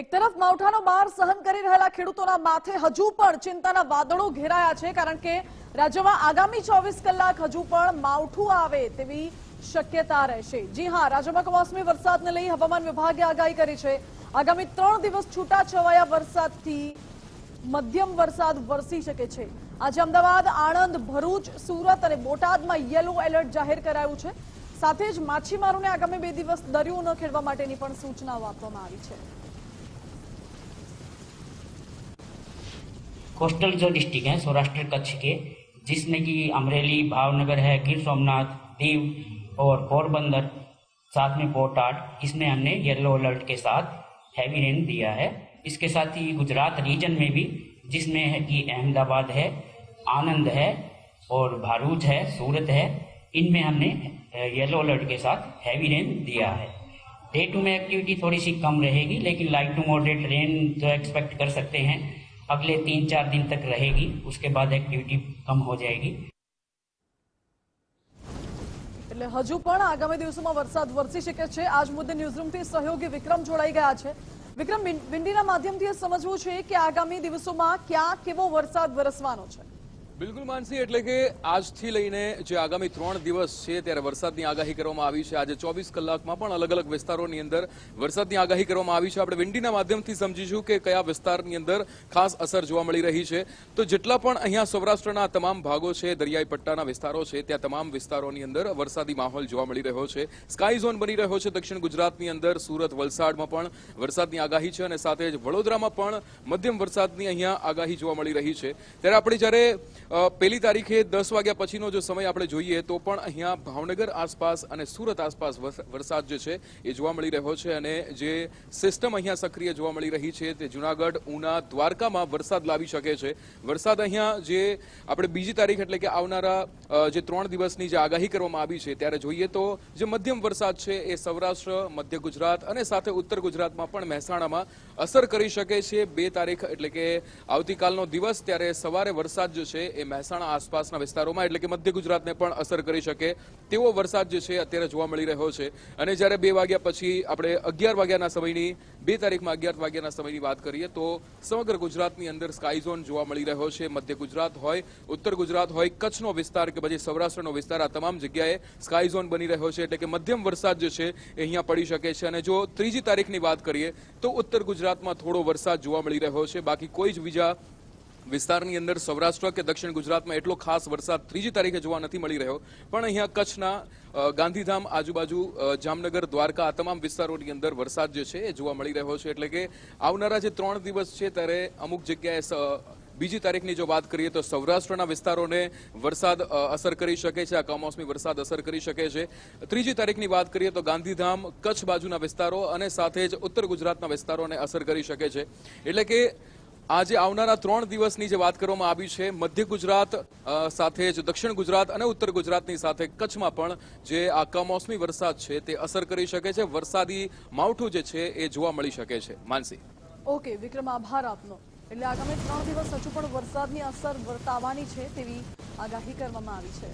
એક તરફ માવઠાનો માર સહન કરી રહેલા ખેડૂતોના માથે હજુ પણ ચિંતાના વાદળો ઘેરાયા છે, કારણ કે રાજ્યમાં આગામી ચોવીસ કલાક હજુ પણ માવઠું આવે તેવી શક્યતા રહેશે. જી હા, રાજ્યમાં કમોસમી વરસાદને લઈ હવામાન વિભાગે આગાહી કરી છે. આગામી ત્રણ દિવસ છૂટા છવાયા વરસાદથી મધ્યમ વરસાદ વરસી શકે છે. આજે અમદાવાદ, આણંદ, ભરૂચ, સુરત અને બોટાદમાં યલો એલર્ટ જાહેર કરાયું છે. સાથે જ માછીમારોને આગામી બે દિવસ દરિયો ન ખેડવા માટેની પણ સૂચનાઓ આપવામાં આવી છે. कोस्टल जो डिस्ट्रिक्ट हैं, सौराष्ट्र कच्छ के, जिसमें कि अमरेली, भावनगर है, गिर सोमनाथ, दीव और पोरबंदर, साथ में पोर्टाट इसमें हमने येलो अलर्ट के साथ हैवी रेन दिया है। इसके साथ ही गुजरात रीजन में भी, जिसमें है कि अहमदाबाद है, आनंद है और भारूच है, सूरत है, इनमें हमने येलो अलर्ट के साथ हैवी रेन दिया है। डे टू में एक्टिविटी थोड़ी सी कम रहेगी, लेकिन लाइट टू मॉडरेट रेन जो एक्सपेक्ट कर सकते हैं। अगले तीन चार दिन तक रहेगी उसके बाद एक्टिविटी कम हो जाएगी એટલે હજુ પણ આગામી દિવસોમાં વરસાદ વરસી શકે છે આજ મુદ્દે ન્યૂઝરૂમથી સહયોગી વિક્રમ જોડાઈ ગયા છે વિક્રમ વિન- વિંડીના માધ્યમથી એ સમજવું છે કે આગામી દિવસોમાં ક્યાં કેવો વરસાદ વરસવાનો છે બિલકુલ માનસી, એટલે કે આજથી લઈને જે આગામી ત્રણ દિવસ છે ત્યારે વરસાદની આગાહી કરવામાં આવી છે. આજે ચોવીસ કલાકમાં પણ અલગ અલગ વિસ્તારોની અંદર વરસાદની આગાહી કરવામાં આવી છે. આપણે વિંડીના માધ્યમથી સમજીશું કે કયા વિસ્તારની અંદર ખાસ અસર જોવા મળી રહી છે. તો જેટલા પણ અહીંયા સૌરાષ્ટ્રના તમામ ભાગો છે, દરિયાઈ પટ્ટાના વિસ્તારો છે, ત્યાં તમામ વિસ્તારોની અંદર વરસાદી માહોલ જોવા મળી રહ્યો છે. સ્કાય ઝોન બની રહ્યો છે દક્ષિણ ગુજરાતની અંદર, સુરત, વલસાડમાં પણ વરસાદની આગાહી છે અને સાથે જ વડોદરામાં પણ મધ્યમ વરસાદની અહીંયા આગાહી જોવા મળી રહી છે. ત્યારે આપણે જ્યારે પહેલી તારીખે દસ વાગ્યા પછીનો જો સમય આપણે જોઈએ તો પણ અહીંયા ભાવનગર આસપાસ અને સુરત આસપાસ વરસ- વરસાદ જે છે એ જોવા મળી રહ્યો છે અને જે સિસ્ટમ અહીંયા સક્રિય જોવા મળી રહી છે તે જુનાગઢ, ઉના, દ્વારકામાં વરસાદ લાવી શકે છે. વરસાદ અહીંયા જે આપણે બીજી તારીખ એટલે કે આવનારા જે ત્રણ દિવસની જે આગાહી કરવામાં આવી છે ત્યારે જોઈએ તો જે મધ્યમ વરસાદ છે એ સૌરાષ્ટ્ર, મધ્ય ગુજરાત અને સાથે ઉત્તર ગુજરાતમાં પણ મહેસાણામાં અસર કરી શકે છે. બે તારીખ એટલે કે આવતીકાલનો દિવસ ત્યારે સવારે વરસાદ જે છે એ મહેસાણા આસપાસના વિસ્તારોમાં, એટલે કે મધ્ય ગુજરાતને પણ અસર કરી શકે તેવો વરસાદ જે છે અત્યારે જોવા મળી રહ્યો છે. અને જ્યારે બે વાગ્યા પછી આપણે અગિયાર વાગ્યાના સમયની, બે તારીખમાં અગિયાર વાગ્યાના સમયની વાત કરીએ, તો સમગ્ર ગુજરાતની અંદર સ્કાય ઝોન જોવા મળી રહ્યો છે. મધ્ય ગુજરાત હોય, ઉત્તર ગુજરાત હોય, કચ્છનો વિસ્તાર કે પછી સૌરાષ્ટ્રનો વિસ્તાર, આ તમામ જગ્યાએ સ્કાય ઝોન બની રહ્યો છે, એટલે કે મધ્યમ વરસાદ જે છે એ અહીંયા પડી શકે છે. અને જો ત્રીજી તારીખની વાત કરીએ, તો ઉત્તર ગુજરાતમાં થોડો વરસાદ જોવા મળી રહ્યો છે. બાકી કોઈ જ બીજા વિસ્તારની અંદર સૌરાષ્ટ્ર કે દક્ષિણ ગુજરાતમાં એટલો ખાસ વરસાદ ત્રીજી તારીખે જોવા નથી મળી રહ્યો. પણ અહીંયા કચ્છના ગાંધીધામ આજુબાજુ જામનગર, દ્વારકા આ તમામ વિસ્તારોની અંદર વરસાદ જે છે એ જોવા મળી રહ્યો છે. એટલે કે આવનારા જે ત્રણ દિવસ છે ત્યારે અમુક જગ્યાએ બીજી તારીખની જો વાત કરીએ તો સૌરાષ્ટ્રના વિસ્તારોને વરસાદ અસર કરી શકે છે, આ કમોસમી વરસાદ અસર કરી શકે છે. ત્રીજી તારીખની વાત કરીએ તો ગાંધીધામ કચ્છ બાજુના વિસ્તારો અને સાથે જ ઉત્તર ગુજરાતના વિસ્તારોને અસર કરી શકે છે. એટલે કે આજે આવનારા ત્રણ દિવસની જે વાત કરવામાં આવી છે, મધ્ય ગુજરાત સાથે જ દક્ષિણ ગુજરાત અને ઉત્તર ગુજરાતની સાથે કચ્છમાં પણ જે આ કમોસમી વરસાદ છે તે અસર કરી શકે છે. વરસાદી માવઠું જે છે એ જોવા મળી શકે છે. માનસી. ઓકે, વિક્રમ, આભાર આપનો. એટલે આગામી ત્રણ દિવસ હજુ પણ વરસાદની અસર વર્તાવાની છે તેવી આગાહી કરવામાં આવી છે.